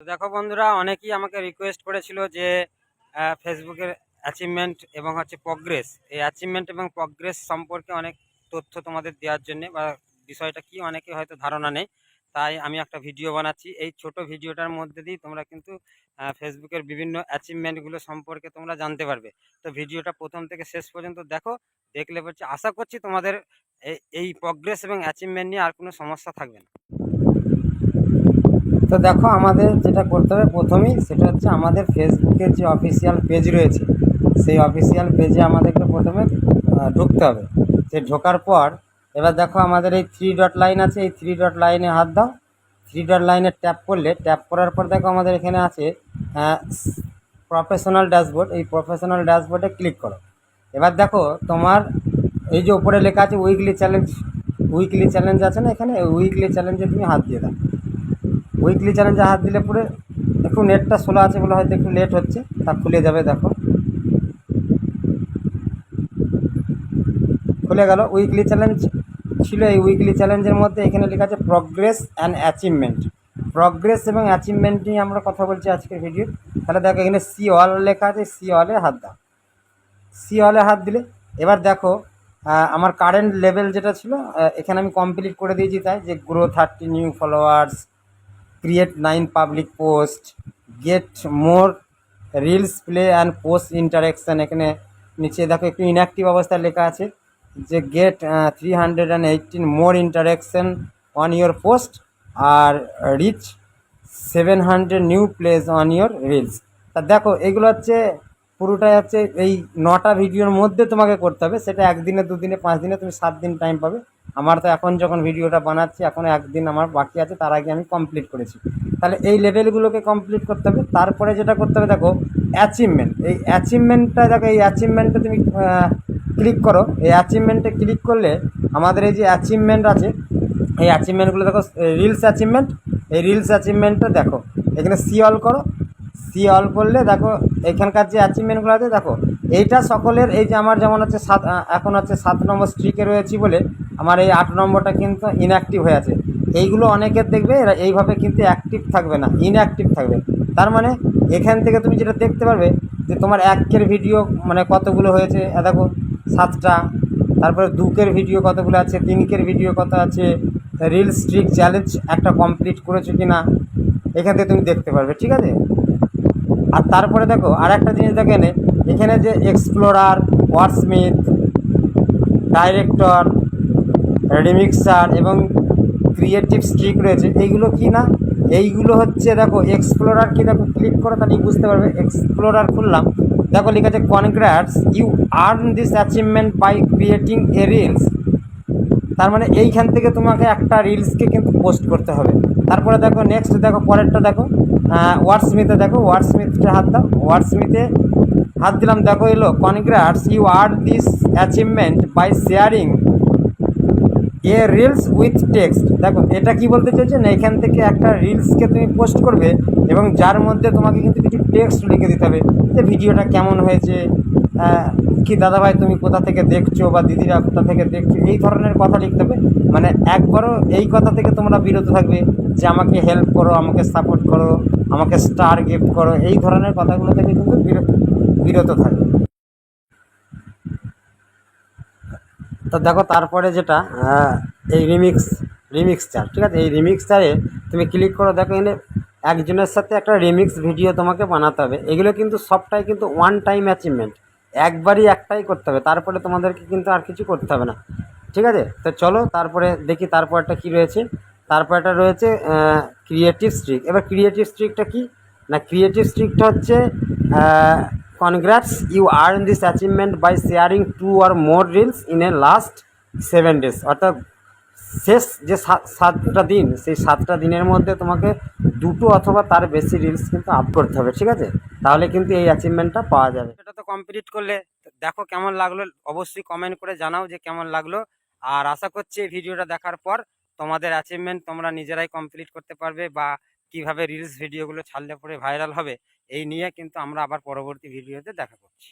তো দেখো বন্ধুরা, অনেকেই আমাকে রিকোয়েস্ট করেছিল যে ফেসবুকের অ্যাচিভমেন্ট এবং হচ্ছে প্রগ্রেস এই অ্যাচিভমেন্ট এবং প্রগ্রেস সম্পর্কে অনেক তথ্য তোমাদের দেওয়ার জন্য বা বিষয়টা কি অনেকে হয়তো ধারণা নেই, তাই আমি একটা ভিডিও বানাচ্ছি। এই ছোট ভিডিওটার মধ্যে দিয়ে তোমরা কিন্তু ফেসবুকের বিভিন্ন অ্যাচিভমেন্টগুলো সম্পর্কে তোমরা জানতে পারবে। তো ভিডিওটা প্রথম থেকে শেষ পর্যন্ত দেখো, দেখলে বলছি আশা করছি তোমাদের এই প্রগ্রেস এবং অ্যাচিভমেন্ট নিয়ে আর কোনো সমস্যা থাকবে না। তো দেখো আমাদের যেটা করতে হবে প্রথমেই সেটা হচ্ছে আমাদের ফেসবুকের যে অফিসিয়াল পেজ রয়েছে, সেই অফিসিয়াল পেজে আমাদেরকে প্রথমে ঢুকতে হবে। সে ঢোকার পর, এবার দেখো আমাদের এই থ্রি ডট লাইন আছে, এই থ্রি ডট লাইনে হাত দাও। থ্রি ডট লাইনে ট্যাপ করলে ট্যাপ করার পর দেখো আমাদের এখানে আছে প্রফেশনাল ড্যাশবোর্ড এই প্রফেশনাল ড্যাশবোর্ডে ক্লিক করো। এবার দেখো তোমার এই যে উপরে লেখা আছে উইকলি চ্যালেঞ্জ উইকলি চ্যালেঞ্জ আছে না এখানে? উইকলি চ্যালেঞ্জে তুমি হাত দিয়ে দাও। উইকলি চ্যালেঞ্জে হাত দিলে পরে একটু নেটটা সোলা আছে বলে হয়তো একটু লেট হচ্ছে, তা খুলে যাবে দেখো। খুলে গেল। উইকলি চ্যালেঞ্জ ছিল এই উইকলি চ্যালেঞ্জের মধ্যে এখানে লেখা আছে প্রগ্রেস অ্যান্ড অ্যাচিভমেন্ট প্রগ্রেস এবং অ্যাচিভমেন্ট নিয়ে আমরা কথা বলছি আজকের ভিডিও তাহলে দেখো এখানে সি অল লেখা আছে সি অলে হাত দাও। সি অলে হাত দিলে এবার দেখো আমার কারেন্ট লেভেল যেটা ছিল এখানে আমি কমপ্লিট করে দিয়েছি তাই, যে grow thirty new followers create nine public post get more reels play and post interaction এখানে নিচে দেখো একটু ইনঅ্যাক্টিভ অবস্থায় লেখা আছে যে get three hundred and eighteen more interaction on your post R reach seven hundred new plays on your reels তা দেখো, এগুলো হচ্ছে পুরোটাই হচ্ছে এই নটা ভিডিওর মধ্যে তোমাকে করতে হবে। সেটা একদিনে, দুদিনে, পাঁচ দিনে, তুমি সাত দিন টাইম পাবে। আমার তো এখন যখন ভিডিওটা বানাচ্ছি, এখন একদিন আমার বাকি আছে, তার আগে আমি কমপ্লিট করেছি। তাহলে এই লেভেলগুলোকে কমপ্লিট করতে হবে, তারপরে যেটা করতে হবে, দেখো অ্যাচিভমেন্ট এই অ্যাচিভমেন্টটা দেখো, এই অ্যাচিভমেন্টটা তুমি ক্লিক করো। এই অ্যাচিভমেন্টে ক্লিক করলে আমাদের এই যে অ্যাচিভমেন্ট আছে, এই অ্যাচিভমেন্টগুলো দেখো রিলস অ্যাচিভমেন্ট এই রিলস অ্যাচিভমেন্টটা দেখো, এখানে সি অল করো। সি অল করলে দেখো, এখানকার যে অ্যাচিভমেন্টগুলো আছে, দেখো, এইটা সকলের, এই যে আমার যেমন হচ্ছে সাত এখন হচ্ছে সাত নম্বর স্ট্রিকে রয়েছি বলে আমার এই আট নম্বরটা কিন্তু ইনঅ্যাক্টিভ হয়ে আছে। এইগুলো অনেকের দেখবে, এরা এইভাবে কিন্তু অ্যাক্টিভ থাকবে না ইনঅ্যাক্টিভ থাকবে। তার মানে এখান থেকে তুমি যেটা দেখতে পারবে যে তোমার একের ভিডিও মানে কতগুলো হয়েছে দেখো, সাতটা, তারপরে দুকের ভিডিও কতগুলো আছে, তিনকের ভিডিও কত আছে রিল স্ট্রিক চ্যালেঞ্জ একটা কমপ্লিট করেছ কি না এখান থেকে তুমি দেখতে পারবে, ঠিক আছে? আর তারপরে দেখো আর একটা জিনিস দেখো এনে এখানে যে এক্সপ্লোরার ওয়ার্ডসমিথ ডাইরেক্টর রিমিক্সার এবং ক্রিয়েটিভ স্ট্রিক রয়েছে। এইগুলো কি না? এইগুলো হচ্ছে, দেখো এক্সপ্লোরার কি? দেখো ক্লিক করো তাহলেই বুঝতে পারবে। এক্সপ্লোরার খুললাম। দেখো, লেখা আছে congrats you earn this achievement by creating a reels তার মানে এইখান থেকে তোমাকে একটা রিলসকে কিন্তু পোস্ট করতে হবে। তারপরে দেখো নেক্সট দেখো, পরেরটা দেখো। ওয়ার্ডসমিথে দেখো ওয়ার্ডসমিথে হাত দাও। ওয়ার্ডসমিথে হাত দিলাম। দেখো, এলো congrats you earn this achievement by sharing a reels with text দেখো, এটা কি বলতে চাইছে না, এখান থেকে একটা রিলসকে তুমি পোস্ট করবে এবং যার মধ্যে তোমাকে কিন্তু কিছু টেক্সট লিখে দিতে হবে। যে ভিডিওটা কেমন হয়েছে কি দাদাভাই তুমি কোথা থেকে দেখছ বা দিদিরা কোথা থেকে দেখছ, এই ধরনের কথা লিখতে হবে। মানে একবারও এই কথা থেকে তোমরা বিরত থাকবে যে আমাকে হেল্প করো, আমাকে সাপোর্ট করো, আমাকে স্টার গিফট করো, এই ধরনের কথাগুলো থেকে কিন্তু বিরত থাকবে। তো দেখো তারপরে যেটা এই রিমিক্স রিমিক্সচার ঠিক আছে? এই রিমিক্সচারে তুমি ক্লিক করো, দেখো এখানে একজনের সাথে একটা রিমিক্স ভিডিও তোমাকে বানাতে হবে। এগুলো কিন্তু সবটাই কিন্তু ওয়ান টাইম অ্যাচিভমেন্ট একবারই একটাই করতে হবে। তারপরে তোমাদেরকে কিন্তু আর কিছু করতে হবে না। ঠিক আছে? তো চলো, তারপরে দেখি তারপরটা কি রয়েছে। তারপরটা রয়েছে ক্রিয়েটিভ স্ট্রিক এবার ক্রিয়েটিভ স্ট্রিকটা কি? না ক্রিয়েটিভ স্ট্রিকটা হচ্ছে congrats you earn this achievement by sharing two or more reels in a last seven days অর্থাৎ শেষ যে সাত সাতটা দিন, সেই সাতটা দিনের মধ্যে তোমাকে দুটো অথবা তার বেশি রিলস কিন্তু আপ করতে হবে, ঠিক আছে? তাহলে কিন্তু এই অ্যাচিভমেন্টটা পাওয়া যাবে। এটা তো কমপ্লিট করলে, দেখো কেমন লাগল, অবশ্যই কমেন্ট করে জানাও যে কেমন লাগল। আর আশা করছি এই ভিডিওটা দেখার পর তোমাদের অ্যাচিভমেন্ট তোমরা নিজেরাই কমপ্লিট করতে পারবে বা কীভাবে রিলস ভিডিওগুলো ছাড়লে পরে ভাইরাল হবে। এই নিয়ে কিন্তু আমরা আবার পরবর্তী ভিডিওতে দেখা করছি।